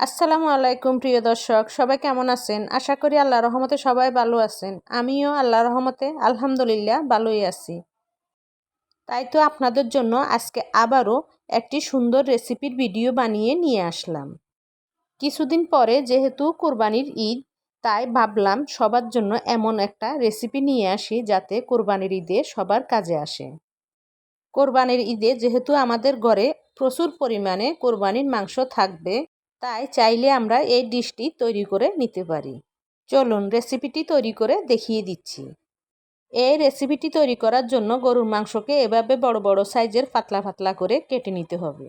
আসসালামু আলাইকুম, প্রিয় দর্শক। সবাই কেমন আছেন? আশা করি আল্লাহ রহমতে সবাই ভালো আছেন। আমিও আল্লাহ রহমতে, আলহামদুলিল্লাহ, ভালোই আছি। তাই তো আপনাদের জন্য আজকে আবারও একটি সুন্দর রেসিপির ভিডিও বানিয়ে নিয়ে আসলাম। কিছুদিন পরে যেহেতু কোরবানির ঈদ, তাই ভাবলাম সবার জন্য এমন একটা রেসিপি নিয়ে আসি যাতে কোরবানির ঈদে সবার কাজে আসে। কোরবানির ঈদে যেহেতু আমাদের ঘরে প্রচুর পরিমাণে কোরবানির মাংস থাকবে তাই চাইলে আমরা এই ডিশটি তৈরি করে নিতে পারি। চলুন রেসিপিটি তৈরি করে দেখিয়ে দিচ্ছি। এই রেসিপিটি তৈরি করার জন্য গরুর মাংসকে এভাবে বড় বড় সাইজের পাতলা পাতলা করে কেটে নিতে হবে।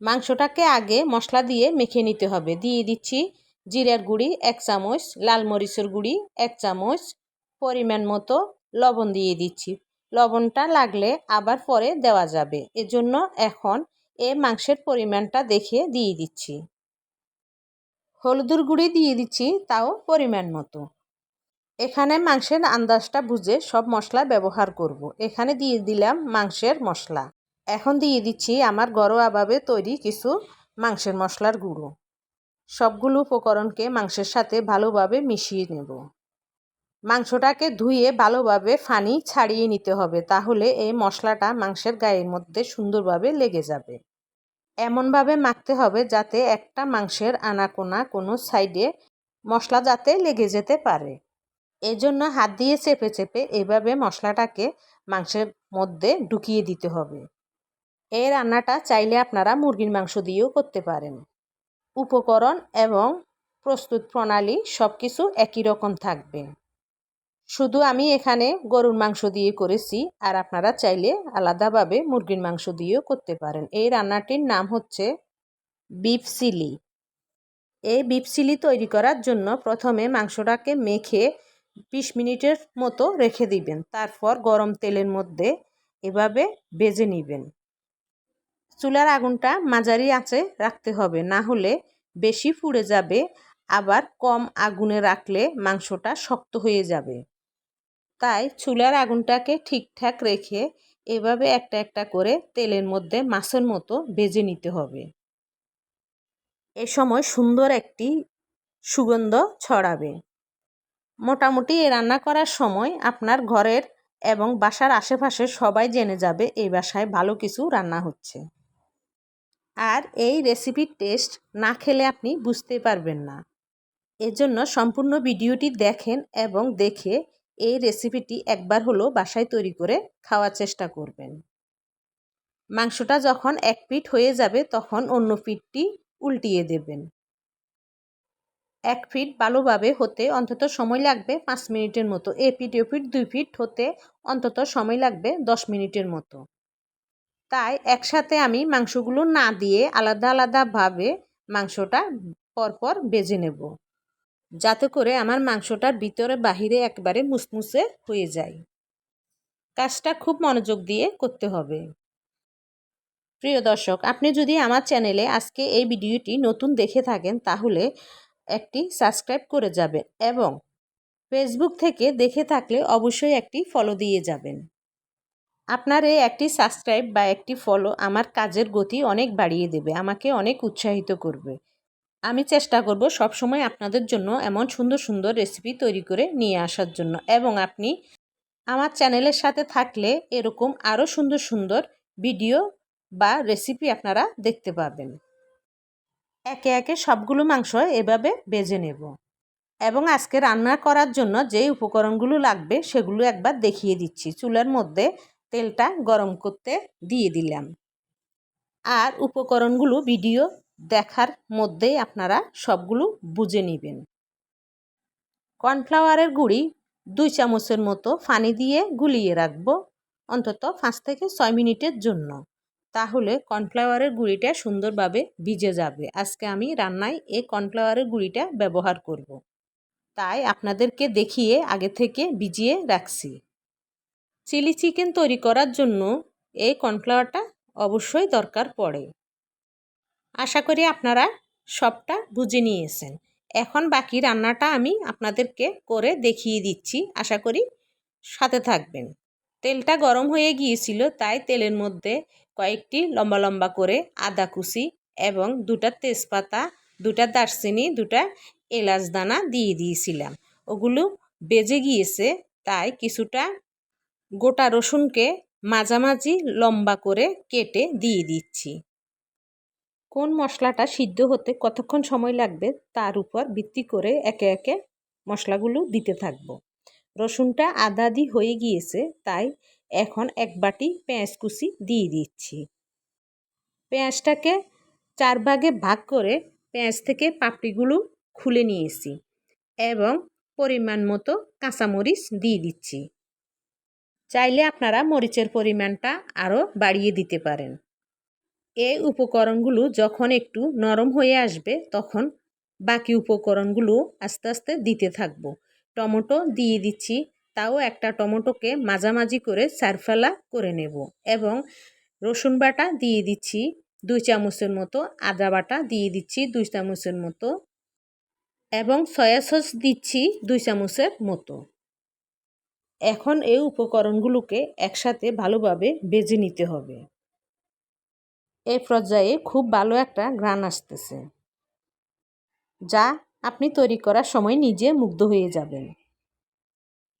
মাংসটাকে আগে মশলা দিয়ে মেখে নিতে হবে। দিয়ে দিচ্ছি জিরার গুঁড়ি, এক চামচ, লাল মরিচের গুঁড়ি, এক চামচ পরিমাণ মতো লবণ দিয়ে দিচ্ছি। লবণটা লাগলে আবার পরে দেওয়া যাবে। এজন্য এখন এ মাংসের পরিমাণটা দেখে দিয়ে দিচ্ছি। হলুদের গুঁড়ি দিয়ে দিচ্ছি, তাও পরিমাণ মতো। এখানে মাংসের আন্দাজটা বুঝে সব মশলা ব্যবহার করব। এখানে দিয়ে দিলাম মাংসের মশলা। এখন দিয়ে দিচ্ছি আমার ঘরোয়াভাবে তৈরি কিছু মাংসের মশলার গুঁড়ো। সবগুলো উপকরণকে মাংসের সাথে ভালোভাবে মিশিয়ে নেব। মাংসটাকে ধুয়ে ভালোভাবে ফানি ছাড়িয়ে নিতে হবে, তাহলে এই মশলাটা মাংসের গায়ের মধ্যে সুন্দরভাবে লেগে যাবে। এমনভাবে মাখতে হবে যাতে একটা মাংসের আনাকোনা কোনো সাইডে মশলা যাতে লেগে যেতে পারে। এজন্য হাত দিয়ে চেপে চেপে এভাবে মশলাটাকে মাংসের মধ্যে ঢুকিয়ে দিতে হবে। এই রান্নাটা চাইলে আপনারা মুরগির মাংস দিয়েও করতে পারেন। উপকরণ এবং প্রস্তুত প্রণালী সব কিছু একই রকম থাকবে। শুধু আমি এখানে গরুর মাংস দিয়ে করেছি, আর আপনারা চাইলে আলাদাভাবে মুরগির মাংস দিয়েও করতে পারেন। এই রান্নাটির নাম হচ্ছে বিফ সিলি। এই বিফ সিলি তৈরি করার জন্য প্রথমে মাংসটাকে মেখে বিশ মিনিটের মতো রেখে দিবেন। তারপর গরম তেলের মধ্যে এভাবে বেজে নেবেন। চুলার আগুনটা মাঝারি আঁচে রাখতে হবে, না হলে বেশি পুড়ে যাবে, আবার কম আগুনে রাখলে মাংসটা শক্ত হয়ে যাবে। তাই চুলার আগুনটাকে ঠিকঠাক রেখে এভাবে একটা একটা করে তেলের মধ্যে মাছের মতো ভেজে নিতে হবে। এ সময় সুন্দর একটি সুগন্ধ ছড়াবে। মোটামুটি এ রান্না করার সময় আপনার ঘরের এবং বাসার আশেপাশে সবাই জেনে যাবে এই বাসায় ভালো কিছু রান্না হচ্ছে। আর এই রেসিপির টেস্ট না খেলে আপনি বুঝতে পারবেন না। এজন্য সম্পূর্ণ ভিডিওটি দেখেন এবং দেখে এই রেসিপিটি একবার হলো বাসায় তৈরি করে খাওয়ার চেষ্টা করবেন। মাংসটা যখন এক পিঠ হয়ে যাবে তখন অন্য পিঠটি উল্টিয়ে দেবেন। এক ফিট ভালোভাবে হতে অন্তত সময় লাগবে পাঁচ মিনিটের মতো। এ পিঠ ও পিঠ, দুই ফিট হতে অন্তত সময় লাগবে দশ মিনিটের মতো। তাই একসাথে আমি মাংসগুলো না দিয়ে আলাদা আলাদাভাবে মাংসটা পরপর বেজে নেব। যাতে করে আমার মাংসটার ভিতরে বাহিরে একবারে মুসমুসে হয়ে যায়। কাজটা খুব মনোযোগ দিয়ে করতে হবে। প্রিয় দর্শক, আপনি যদি আমার চ্যানেলে আজকে এই ভিডিওটি নতুন দেখে থাকেন, তাহলে একটি সাবস্ক্রাইব করে যাবেন এবং ফেসবুক থেকে দেখে থাকলে অবশ্যই একটি ফলো দিয়ে যাবেন। আপনার এই একটি সাবস্ক্রাইব বা একটি ফলো আমার কাজের গতি অনেক বাড়িয়ে দেবে, আমাকে অনেক উৎসাহিত করবে। আমি চেষ্টা করব সব সময় আপনাদের জন্য এমন সুন্দর সুন্দর রেসিপি তৈরি করে নিয়ে আসার জন্য। এবং আপনি আমার চ্যানেলের সাথে থাকলে এরকম আরও সুন্দর সুন্দর ভিডিও বা রেসিপি আপনারা দেখতে পাবেন। একে একে সবগুলো মাংস এভাবে বেজে নেব। এবং আজকে রান্না করার জন্য যে উপকরণগুলো লাগবে সেগুলো একবার দেখিয়ে দিচ্ছি। চুলার মধ্যে তেলটা গরম করতে দিয়ে দিলাম। আর উপকরণগুলো ভিডিও দেখার মধ্যেই আপনারা সবগুলো বুঝে নেবেন। কর্নফ্লাওয়ারের গুঁড়ি দুই চামচের মতো পানি দিয়ে গুলিয়ে রাখব অন্তত পাঁচ থেকে ছয় মিনিটের জন্য। তাহলে কর্নফ্লাওয়ারের গুঁড়িটা সুন্দরভাবে ভিজে যাবে। আজকে আমি রান্নায় এই কর্নফ্লাওয়ারের গুঁড়িটা ব্যবহার করব। তাই আপনাদেরকে দেখিয়ে আগে থেকে ভিজিয়ে রাখছি। চিলি চিকেন তৈরি করার জন্য এই কর্নফ্লাওয়ারটা অবশ্যই দরকার পড়ে। আশা করি আপনারা সবটা বুঝে নিয়েছেন। এখন বাকি রান্নাটা আমি আপনাদেরকে করে দেখিয়ে দিচ্ছি। আশা করি সাথে থাকবেন। তেলটা গরম হয়ে গিয়েছিল, তাই তেলের মধ্যে কয়েকটি লম্বা লম্বা করে আদা কুচি এবং দুটা তেজপাতা, দুটা দারচিনি, দুটা এলাচ দানা দিয়ে দিয়েছিলাম। ওগুলো বেজে গিয়েছে, তাই কিছুটা গোটা রসুনকে মাঝামাঝি লম্বা করে কেটে দিয়ে দিচ্ছি। কোন মশলাটা সিদ্ধ হতে কতক্ষণ সময় লাগবে তার উপর ভিত্তি করে একে একে মশলাগুলো দিতে থাকব। রসুনটা আদাদি হয়ে গিয়েছে, তাই এখন এক বাটি পেঁয়াজ কুচি দিয়ে দিচ্ছি। পেঁয়াজটাকে চার ভাগে ভাগ করে পেঁয়াজ থেকে পাপড়িগুলো খুলে নিয়েছি এবং পরিমাণ মতো কাঁচামরিচ দিয়ে দিচ্ছি। চাইলে আপনারা মরিচের পরিমাণটা আরও বাড়িয়ে দিতে পারেন। এই উপকরণগুলো যখন একটু নরম হয়ে আসবে, তখন বাকি উপকরণগুলো আস্তে আস্তে দিতে থাকব। টমেটো দিয়ে দিচ্ছি, তাও একটা টমেটোকে মাঝামাঝি করে সারফেলা করে নেব এবং রসুন বাটা দিয়ে দিচ্ছি, দুই চামচের মতো আদা বাটা দিয়ে দিচ্ছি, দুই চামচের মতো এবং সয়া সস দিচ্ছি, দুই চামচের মতো। এখন এই উপকরণগুলোকে একসাথে ভালোভাবে বেজে নিতে হবে। এই পর্যায়ে খুব ভালো একটা গ্রান আসতেছে, যা আপনি তৈরি করার সময় নিজে মুগ্ধ হয়ে যাবেন।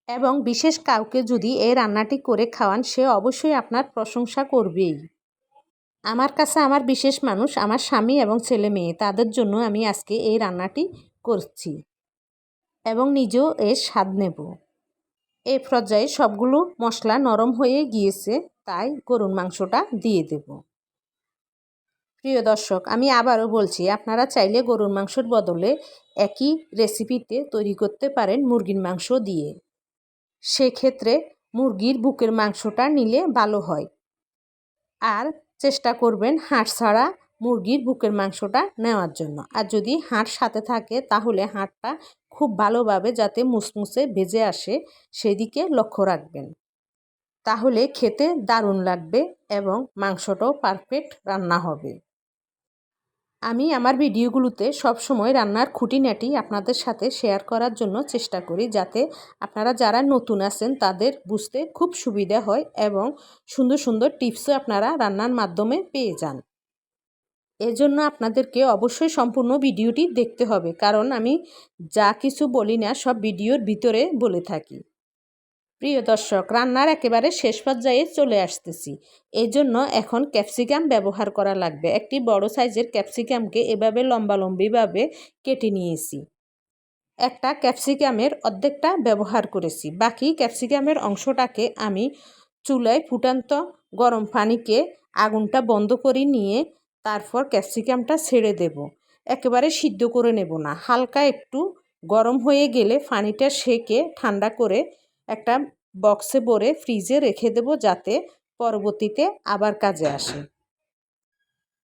এবং বিশেষ কাউকে যদি এই রান্নাটি করে খাওয়ান, সে অবশ্যই আপনার প্রশংসা করবেই। আমার কাছে আমার বিশেষ মানুষ, আমার স্বামী এবং ছেলে মেয়ে, তাদের জন্য আমি আজকে এই রান্নাটি করছি এবং নিজেও এর স্বাদ নেব। এ পর্যায়ে সবগুলো মশলা নরম হয়ে গিয়েছে, তাই গরুর মাংসটা দিয়ে দেব। প্রিয় দর্শক, আমি আবারও বলছি, আপনারা চাইলে গরুর মাংসর বদলে একই রেসিপিতে তৈরি করতে পারেন মুরগির মাংস দিয়ে। সেক্ষেত্রে মুরগির বুকের মাংসটা নিলে ভালো হয়। আর চেষ্টা করবেন হাঁস ছাড়া মুরগির বুকের মাংসটা নেওয়ার জন্য। আর যদি হাঁস সাথে থাকে, তাহলে হাঁটটা খুব ভালোভাবে যাতে মুসমুসে ভেজে আসে, সেদিকে লক্ষ্য রাখবেন। তাহলে খেতে দারুণ লাগবে এবং মাংসটাও পারফেক্ট রান্না হবে। আমি আমার ভিডিওগুলোতে সবসময় রান্নার খুঁটিনাটি আপনাদের সাথে শেয়ার করার জন্য চেষ্টা করি যাতে আপনারা যারা নতুন আছেন তাদের বুঝতে খুব সুবিধা হয় এবং সুন্দর সুন্দর টিপসও আপনারা রান্নার মাধ্যমে পেয়ে যান। এজন্য আপনাদেরকে অবশ্যই সম্পূর্ণ ভিডিওটি দেখতে হবে, কারণ আমি যা কিছু বলি না সব ভিডিওর ভিতরে বলে থাকি। প্রিয় দর্শক, রান্নার একেবারে শেষ পর্যায়ে চলে আসতেছি। এই জন্য এখন ক্যাপসিকাম ব্যবহার করা লাগবে। একটি বড় সাইজের ক্যাপসিকামকে এভাবে লম্বালম্বিভাবে কেটে নিয়েছি। একটা ক্যাপসিকামের অর্ধেকটা ব্যবহার করেছি। বাকি ক্যাপসিকামের অংশটাকে আমি চুলায় ফুটান্ত গরম পানিকে আগুনটা বন্ধ করে নিয়ে তারপর ক্যাপসিকামটা ছেড়ে দেব। একেবারে সিদ্ধ করে নেব না। হালকা একটু গরম হয়ে গেলে পানিটা সেকে ঠান্ডা করে একটা বক্সে ভরে ফ্রিজে রেখে দেব যাতে পরবর্তীতে আবার কাজে আসে।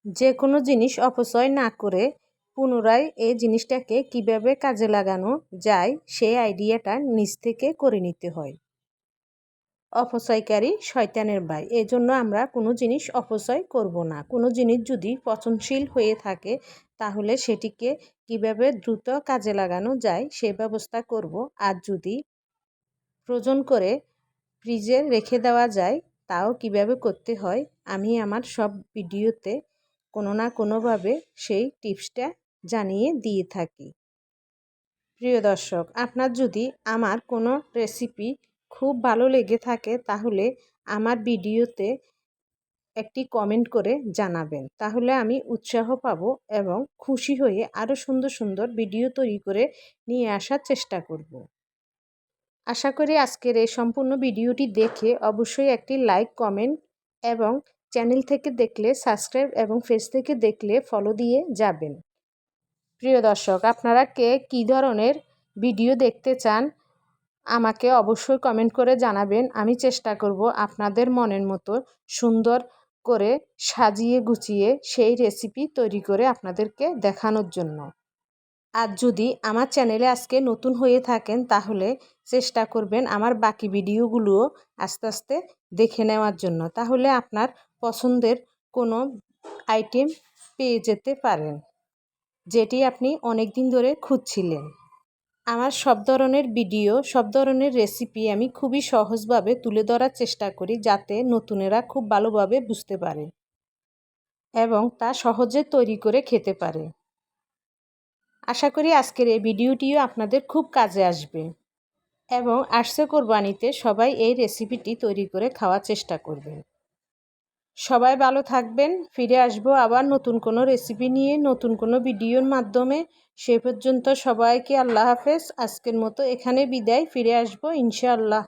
যে কোনো জিনিস অপচয় না করে পুনরায় এই জিনিসটাকে কীভাবে কাজে লাগানো যায় সেই আইডিয়াটা নিজ থেকে করে নিতে হয়। অপচয়কারী শয়তানের ভাই এই জন্য আমরা কোনো জিনিস অপচয় করব না। কোনো জিনিস যদি পচনশীল হয়ে থাকে, তাহলে সেটিকে কীভাবে দ্রুত কাজে লাগানো যায় সে ব্যবস্থা করব। আর যদি ফ্রোজন করে ফ্রিজে রেখে দেওয়া যায়, তাও কীভাবে করতে হয়, আমি আমার সব ভিডিওতে কোনো না কোনোভাবে সেই টিপসটা জানিয়ে দিয়ে থাকি। প্রিয় দর্শক, আপনার যদি আমার কোনো রেসিপি খুব ভালো লেগে থাকে, তাহলে আমার ভিডিওতে একটি কমেন্ট করে জানাবেন। তাহলে আমি উৎসাহ পাব এবং খুশি হয়ে আরও সুন্দর সুন্দর ভিডিও তৈরি করে নিয়ে আসার চেষ্টা করব। আশা করি আজকের এই সম্পূর্ণ ভিডিওটি দেখে অবশ্যই একটি লাইক, কমেন্ট এবং চ্যানেল থেকে দেখলে, সাবস্ক্রাইব এবং ফেস থেকে দেখলে ফলো দিয়ে যাবেন। প্রিয় দর্শক, আপনারা কে, কী ধরনের ভিডিও দেখতে চান, আমাকে অবশ্যই কমেন্ট করে জানাবেন। আমি চেষ্টা করব আপনাদের মনের মতো সুন্দর করে সাজিয়ে গুছিয়ে সেই রেসিপি তৈরি করে আপনাদেরকে দেখানোর জন্য। আর যদি আমার চ্যানেলে আজকে নতুন হয়ে থাকেন, তাহলে চেষ্টা করবেন আমার বাকি ভিডিওগুলোও আস্তে আস্তে দেখে নেওয়ার জন্য। তাহলে আপনার পছন্দের কোনো আইটেম পেয়ে যেতে পারেন, যেটি আপনি অনেক দিন ধরে খুঁজছিলেন। আমার সব ধরনের ভিডিও, সব ধরনের রেসিপি আমি খুবই সহজভাবে তুলে ধরার চেষ্টা করি, যাতে নতুনেরা খুব ভালোভাবে বুঝতে পারে এবং তা সহজে তৈরি করে খেতে পারে। আশা করি আজকের এই ভিডিওটিও আপনাদের খুব কাজে আসবে। এবং আসছে কোরবানিতে সবাই এই রেসিপিটি তৈরি করে খাওয়ার চেষ্টা করবেন। সবাই ভালো থাকবেন, ফিরে আসব আবার নতুন কোনো রেসিপি নিয়ে, নতুন কোনো ভিডিওর মাধ্যমে। সে পর্যন্ত সবাইকে আল্লাহ হাফেজ। আজকের মতো এখানে বিদায়, ফিরে আসব ইনশাআল্লাহ।